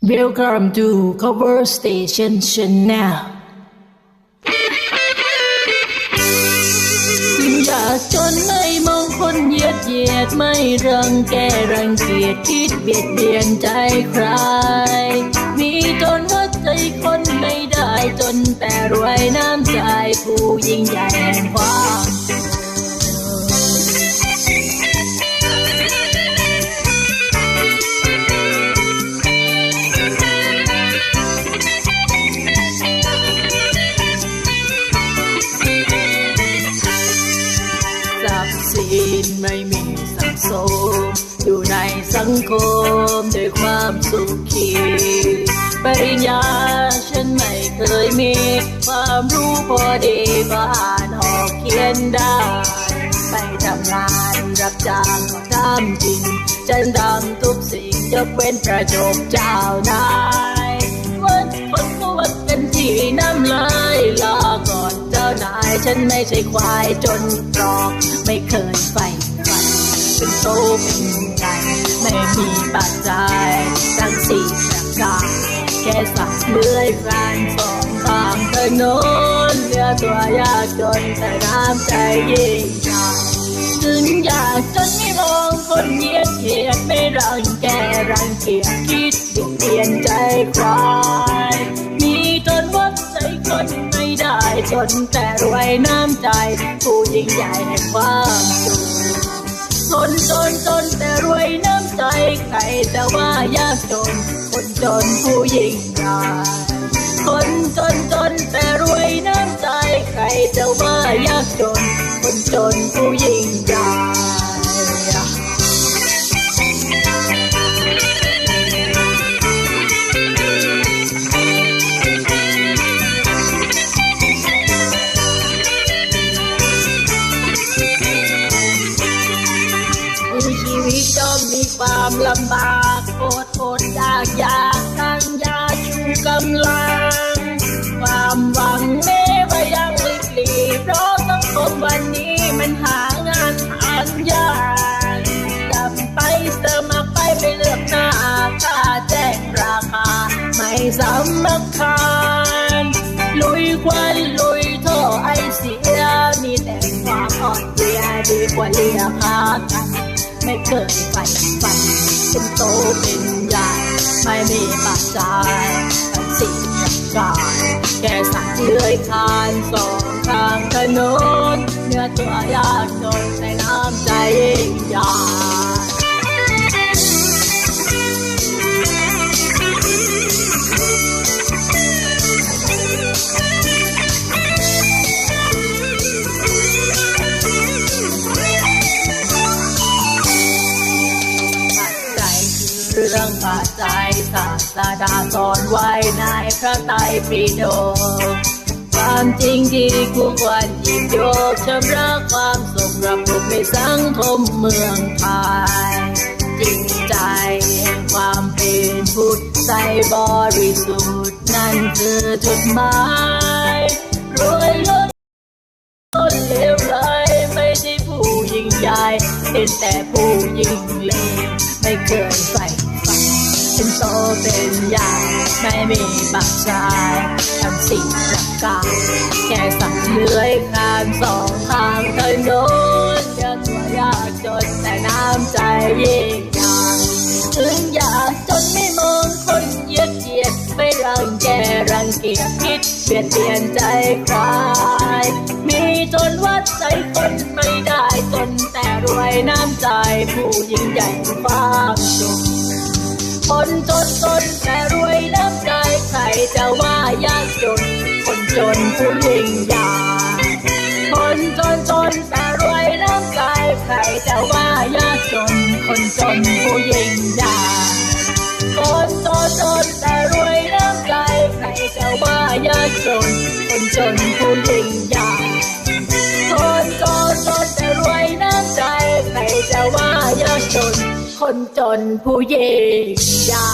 Welcome to Cover Station Channel อยากจนไม่มองคนเหยียดเหยียดไม่รังแกรังเกียจคิดเบียดเบียนใจใคร มีจนวัดใจคนไม่ได้จนแต่รวยน้ำใจผู้ยิ่งใหญ่แห่งความ งคมด้วยความสุขีปริญญาฉันไม่เคยมี ความรู้พอดีก็อ่านออกเขียนได้ ไปทำงานรับจ้างทำจริงฉันทำทุกสิ่งยกเว้นประจบเจ้านายวัดคนก็วัดกันที่น้ำลายลาก่อนเจ้านายฉันไม่ใช่ควายจนตรอกไม่เคยใฝ่ ฝันเป็นโตเป็นไม่มีปัจจัยทั้งสี่ประการแค่สักเลื่อยคลานสองทางถนนเรือตัวยากจนแต่น้ำใจยิ่งใหญ่ถึงอยากจนไม่มองคนเหยียดเหยียดไม่รังแกรังเกียจคิดเบียดเบียนใจใครมีจนวัดใจคนไม่ได้จนแต่รวยน้ำใจผู้ยิ่งใหญ่แห่งความสุข คนจนจนแต่รวยน้ำใจใครจะว่ายากจน คนจนผู้ยิ่งใหญ่คนจนจนแต่รวยน้ำใจใครจะว่ายากจน คนจนผู้ยิ่งใหญ่านยาจับไปเสมัครไปไปเลือกหน้าค่าแจ้งราคา ไม่สมัครคานลุยควันลุยท่อไอเสีย มีแต่ความอ่อนเพลียดีกว่าเลียคากันไม่เคยใฝ่ฝันเป็นโตเป็นใหญ่ไม่มีปัจจัยทั้งสิ่งกายแค่สักเลื้อยคานสองทางถนนเนื้อตัวยากจนแต่ น้ำใจยิ่งใหญ่ปัจจัยคือเรื่องปัจจัยศาสดาสอนไว้ในพระไตรปิฎก ความจริงที่คู่ควรหยิบยกชำระความสุขระบบในสังคมเมืองไทยจริงใจแห่งความเป็นพุทธใจบริสุทธิ์นั่นคือจุดหมายรวยล้นคนเลวร้ายไม่ใช่ผู้ยิ่งใหญ่เป็นแต่ผู้ยิ่งเลวไม่เคยใฝ่ ฝันเป็นโตเป็นใหญ่ไม่มีปักชายทำสิ่งประการแค่สักเลื้อยคานสองทางถนนเดินตัวยากจนแต่น้ำใจยิ่งใหญ่ถึงอยากจนไม่มองคนเยียดเยียดไม่รังแกรังเกียจคิดเปลี่ยนเปลี่ยนใจใครมีจนวัดใจคนไม่ได้จนแต่รวยน้ำใจผู้ยิ่งใหญ่ควาสุข คนจนจนแต่รวยน้ำใจใครจะว่ายากจน คนจนผู้ยิ่งใหญ่คนจนจนแต่รวยน้ำใจใครจะว่ายากจน คนจนผู้ยิ่งใหญ่คนจนจนแต่รวยน้ำใจใครจะว่ายากจน คนจนผู้ยิ่งให คนจนผู้ยิ่งใหญ่